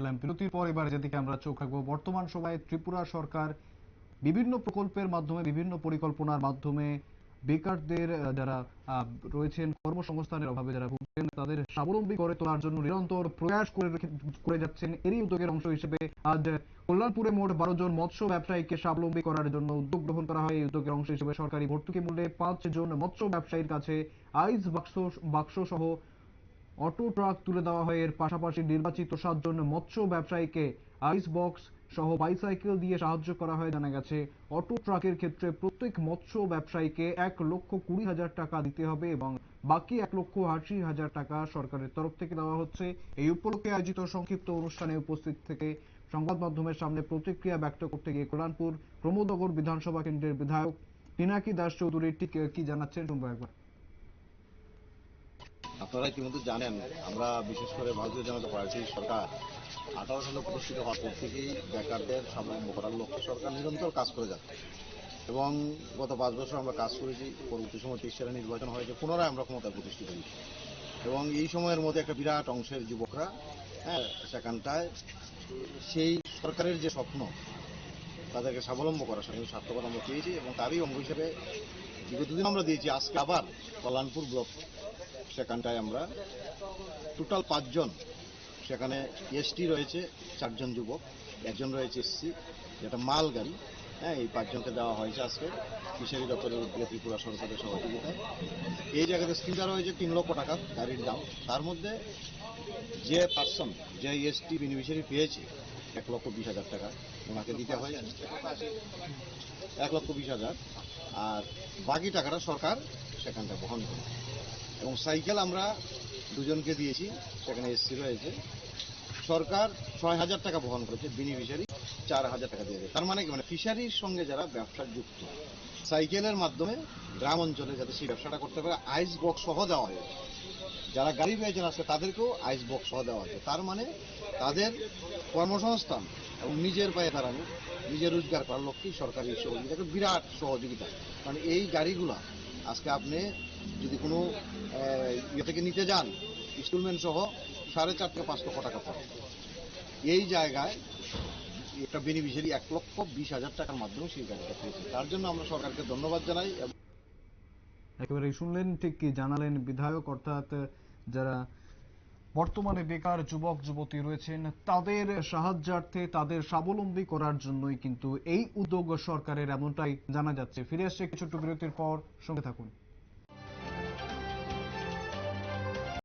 এলাম বিরতির পর এবার যেদিকে আমরা চোখ রাখব, বর্তমান সময়ে ত্রিপুরা সরকার বিভিন্ন প্রকল্পের মাধ্যমে, বিভিন্ন পরিকল্পনার মাধ্যমে বেকারদের যারা রয়েছেন কর্মসংস্থানের অভাবে যারা ভুগছেন, তাদের স্বাবলম্বী করে তোলার জন্য নিরন্তর প্রয়াস করে করে যাচ্ছেন। এরই উদ্যোগের অংশ হিসেবে আজ কল্যাণপুরে মোট বারো জন মৎস্য ব্যবসায়ীকে স্বাবলম্বী করার জন্য উদ্যোগ গ্রহণ করা হয়। এই উদ্যোগের অংশ হিসেবে সরকারি ভর্তুকি মূল্যে পাঁচ জন মৎস্য ব্যবসায়ীর কাছে আইস বাক্স বাক্স সহ অটো ট্রাক তুলে দেওয়া হয়। এর পাশাপাশি নির্বাচিত সাতজন মৎস্য ব্যবসায়ীকে আইস বক্স সহ বাইসাইকেল দিয়ে সাহায্য করা হয় জানা গেছে। অটো ট্রাকের ক্ষেত্রে প্রত্যেক মৎস্য ব্যবসায়ীকে এক লক্ষ কুড়ি হাজার টাকা দিতে হবে এবং বাকি এক লক্ষ আশি হাজার টাকা সরকারের তরফ থেকে দেওয়া হচ্ছে। এই উপলক্ষে আয়োজিত সংক্ষিপ্ত অনুষ্ঠানে উপস্থিত থেকে সংবাদ মাধ্যমের সামনে প্রতিক্রিয়া ব্যক্ত করতে গিয়ে কল্যাণপুর প্রমোদনগর বিধানসভা কেন্দ্রের বিধায়ক পিনাকি দাস চৌধুরী ঠিক কি জানাচ্ছেন শুনব একবার। আপনারা ইতিমধ্যে জানেন, আমরা বিশেষ করে ভারতীয় জনতা পার্টির সরকার আঠারো সালে প্রতিষ্ঠিত হওয়ার পর থেকেই বেকারদের স্বাবলম্বী করার লক্ষ্যে সরকার নিরন্তর কাজ করে যাচ্ছে। এবং গত পাঁচ বছর আমরা কাজ করেছি, পরবর্তী সময় তেইশ সালে নির্বাচন হয়েছে, পুনরায় আমরা ক্ষমতায় প্রতিষ্ঠিত হয়েছি। এবং এই সময়ের মধ্যে একটা বিরাট অংশের যুবকরা হ্যাঁ সেখানটায় সেই সরকারের যে স্বপ্ন, তাদেরকে স্বাবলম্ব করা সেখানে সার্থকতা আমরা পেয়েছি এবং তারই অঙ্গ হিসেবে বিগত দিন আমরা দিয়েছি, আজকে আবার কল্যাণপুর ব্লক সেখানটায় আমরা টোটাল পাঁচজন। সেখানে এসটি রয়েছে, চারজন যুবক, একজন রয়েছে এসসি যেটা মাল গাড়ি। হ্যাঁ এই পাঁচজনকে দেওয়া হয়েছে আজকে ফিশারি দপ্তরের উদ্যোগে ত্রিপুরা সরকারের সহযোগিতায়। এই জায়গাতে স্কিমটা রয়েছে তিন লক্ষ টাকা গাড়ির দাম। তার মধ্যে যে পার্সন যে এসটি বেনিফিশিয়ারি পেয়েছে, এক লক্ষ বিশ হাজার টাকা ওনাকে দিতে হয়েছে এক লক্ষ বিশ হাজার। আর বাকি টাকাটা সরকার সেখানটা বহন করে এবং সাইকেল আমরা দুজনকে দিয়েছি, সেখানে এসসি রয়েছে। সরকার ছয় হাজার টাকা বহন করেছে বেনিফিশিয়ারি চার হাজার টাকা দিয়েছে। তার মানে কি? মানে ফিশারির সঙ্গে যারা ব্যবসা যুক্ত, সাইকেলের মাধ্যমে গ্রাম অঞ্চলে যাতে সেই ব্যবসাটা করতে পারে আইস বক্স সহ দেওয়া হয়েছে। যারা গাড়ি পেয়েছেন আজকে তাদেরকেও আইস বক্স সহ দেওয়া হয়েছে। তার মানে তাদের কর্মসংস্থান এবং নিজের পায়ে দাঁড়ানো, নিজের রোজগার করার লক্ষ্যেই সরকারি সহযোগিতা একটা বিরাট সহযোগিতা। কারণ এই গাড়িগুলা আজকে আপনি যদি কোনো ইয়ে থেকে নিতে যান ইনস্টলমেন্ট সহ সাড়ে চার থেকে পাঁচ লক্ষ টাকা পড়ে। এই জায়গায় একটা বেনিফিশিয়ারি এক লক্ষ বিশ হাজার টাকার মাধ্যমে সেই গাড়িটা পেয়েছে। তার জন্য আমরা সরকারকে ধন্যবাদ জানাই একেবারে শুনলেন ঠিক কি জানালেন বিধায়ক, অর্থাৎ যারা বর্তমানে বেকার যুবক, যুবতী রয়েছেন, তাদের সাহায্যার্থে, তাদের স্বাবলম্বী করার জন্যই কিন্তু এই উদ্যোগ সরকারের এমনটাই জানা যাচ্ছে। ফিরে আসছে কিছু বিরতির পর সঙ্গে থাকুন।